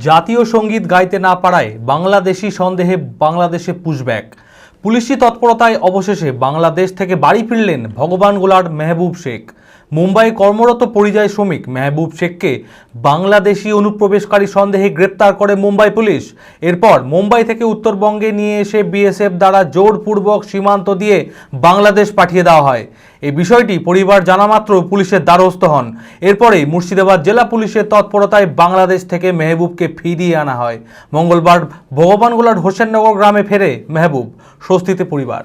জাতীয় সংগীত গাইতে না পারায় বাংলাদেশি সন্দেহে বাংলাদেশে পুশব্যাক পুলিশি তৎপরতায় অবশেষে বাংলাদেশ থেকে বাড়ি ফিরলেন ভগবান গোলার মেহবুব শেখ। মুম্বাই কর্মরত পরিযায়ী শ্রমিক মেহবুব শেখকে বাংলাদেশি অনুপ্রবেশকারী সন্দেহে গ্রেপ্তার করে মুম্বাই পুলিশ। এরপর মুম্বাই থেকে উত্তরবঙ্গে নিয়ে এসে বিএসএফ দ্বারা জোরপূর্বক সীমান্ত দিয়ে বাংলাদেশ পাঠিয়ে দেওয়া হয়। এই বিষয়টি পরিবার জানামাত্র পুলিশের দ্বারস্থ হন। এরপরেই মুর্শিদাবাদ জেলা পুলিশের তৎপরতায় বাংলাদেশ থেকে মেহবুবকে ফিরিয়ে আনা হয়। মঙ্গলবার ভগবানগোলার হোসেননগর গ্রামে ফেরে মেহবুব, স্বস্তিতে পরিবার।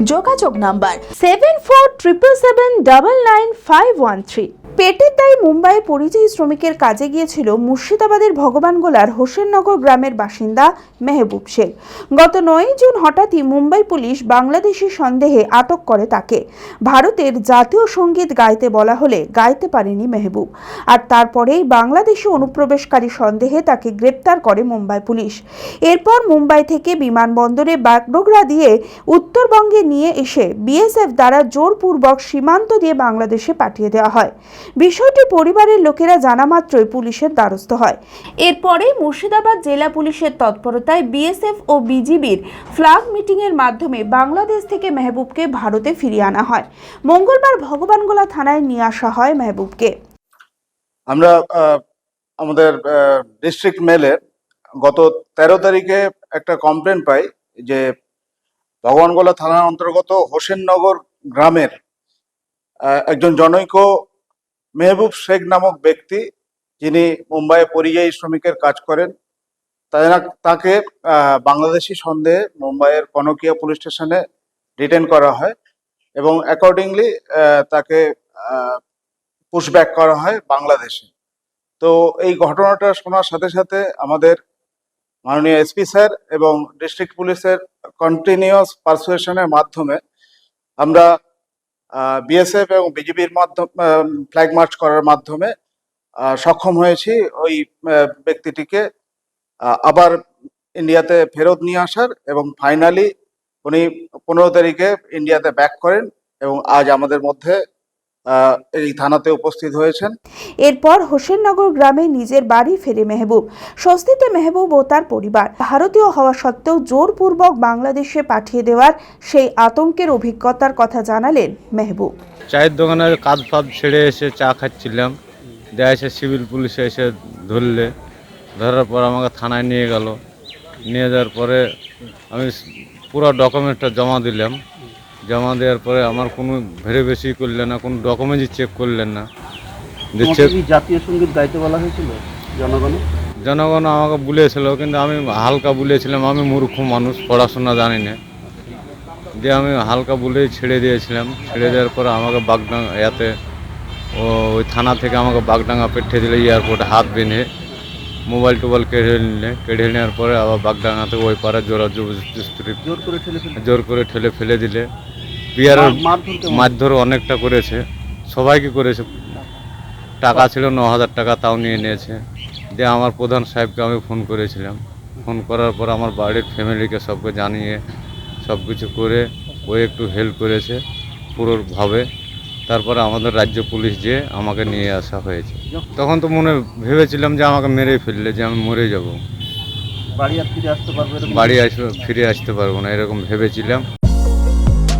যোগাযোগ number seven four triple seven double nine five one three পেটের দায়ী মুম্বাই পরিযায়ী শ্রমিকের কাজে গিয়েছিল মুর্শিদাবাদের ভগবানগোলার হোসেননগর গ্রামের বাসিন্দা মেহবুব শেখ গত নয় জুন হঠাৎই মুম্বাই পুলিশ বাংলাদেশি সন্দেহে আটক করে তাকে। ভারতের জাতীয় সংগীত গাইতে বলা হলে গাইতে পারেনি মেহবুব। আর তারপরেই বাংলাদেশি অনুপ্রবেশকারী সন্দেহে তাকে গ্রেপ্তার করে মুম্বাই পুলিশ। এরপর মুম্বাই থেকে বিমানবন্দরে বাগডোগরা দিয়ে উত্তরবঙ্গে নিয়ে এসে বিএসএফ দ্বারা জোরপূর্বক সীমান্ত দিয়ে বাংলাদেশে পাঠিয়ে দেওয়া হয়। বিষয়টি পরিবারের লোকেরা জানা মাত্রই পুলিশের দ্বারস্থ হয়। এরপরেই মুর্শিদাবাদ জেলা পুলিশের তৎপরতায় বিএসএফ ও বিজিবির ফ্ল্যাগ মিটিংয়ের মাধ্যমে বাংলাদেশ থেকে মেহবুবকে ভারতে ফিরিয়ে আনা হয়। মঙ্গলবার ভগবানগোলা থানায় নিয়ে আসা হয় মেহবুবকে। আমরা আমাদের ডিস্ট্রিক্ট মেলের গত তেরো তারিখে একটা কমপ্লেন পাই যে ভগবানগোলা থানার অন্তর্গত হোসেননগর গ্রামের একজন জনৈক মেহবুব শেখ নামক ব্যক্তি, যিনি মুম্বাইয়ে পরিযায়ী শ্রমিকের কাজ করেন তাকে বাংলাদেশি সন্দেহে মুম্বাইয়ের কনকিয়া পুলিশ স্টেশনে ডিটেন করা হয় এবং অ্যাকর্ডিংলি তাকে পুশব্যাক করা হয় বাংলাদেশে। তো এই ঘটনাটা শোনার সাথে সাথে আমাদের মাননীয় এসপি স্যার এবং ডিস্ট্রিক্ট পুলিশের কন্টিনিউয়াস পারসুয়েশনের মাধ্যমে আমরা বিএসএফ এবং বিজেপির মাধ্যমে ফ্ল্যাগ মার্চ করার মাধ্যমে সক্ষম হয়েছি ওই ব্যক্তিটিকে আবার ইন্ডিয়াতে ফেরত নিয়ে আসার এবং ফাইনালি উনি পনেরো তারিখে ইন্ডিয়াতে ব্যাক করেন এবং আজ আমাদের মধ্যে এই থানাতে উপস্থিত হয়েছেন। এরপর হোসেননগর গ্রামে নিজের বাড়ি ফেরে মেহবুব স্বস্তিতে মেহবুব ও তার পরিবার। ভারতীয় হওয়া সত্ত্বেও জোরপূর্বক বাংলাদেশে পাঠিয়ে দেওয়ার সেই আতঙ্কের অভিজ্ঞতার কথা জানালেন মেহবুব। চায়ের দোকানে কাজ ফাজ ছেড়ে এসে চা খাচ্ছিলাম। দেয়া এসে সিভিল পুলিশে এসে ধরলে। ধরার পর আমাকে থানায় নিয়ে গেল। নিয়ে যাওয়ার পরে আমি পুরো ডকুমেন্টটা জমা দিলাম। জমা দেওয়ার পরে আমার কোনো ভেরিফিকেশন করলেন না কোনো ডকুমেন্টই চেক করলেন না। যে চেক জাতীয় সংগীত গাইতে বলা হয়েছিল জনগণে? জনগণ আমাকে বলেছিল কিন্তু আমি হালকা বলেছিলাম আমি মূর্খ মানুষ পড়াশোনা জানি না। দিয়ে আমি হালকা বলেই ছেড়ে দিয়েছিলাম। ছেড়ে দেওয়ার পরে আমাকে বাগডাঙ্গা ইয়াতে ও ওই থানা থেকে আমাকে বাগডাঙ্গা পেঠিয়ে দিলে এয়ারপোর্টে হাত বেঁধে মোবাইল টোবাইল কেড়ে নিলে। কেড়ে নেওয়ার পরে আবার বাগডাঙ্গা থেকে ওই পারে জোরা জোর করে ঠেলে জোর করে ঠেলে ফেলে দিলে। বিয়ারের মারধর অনেকটা করেছে। সবাইকে করেছে। টাকা ছিল ন হাজার টাকা তাও নিয়ে নিয়েছে। দিয়ে আমার প্রধান সাহেবকে আমি ফোন করেছিলাম। ফোন করার পর আমার বাড়ির ফ্যামিলিকে সবকে জানিয়ে সব কিছু করে ও একটু হেল্প করেছে পুরোভাবে। তারপরে আমাদের রাজ্য পুলিশ যে আমাকে নিয়ে আসা হয়েছে। তখন তো মনে ভেবেছিলাম যে আমাকে মেরে ফেললে যে আমি মরে যাব। বাড়ি ফিরে আসতে পারবে? বাড়ি আসবে ফিরে আসতে পারব না এরকম ভেবেছিলাম।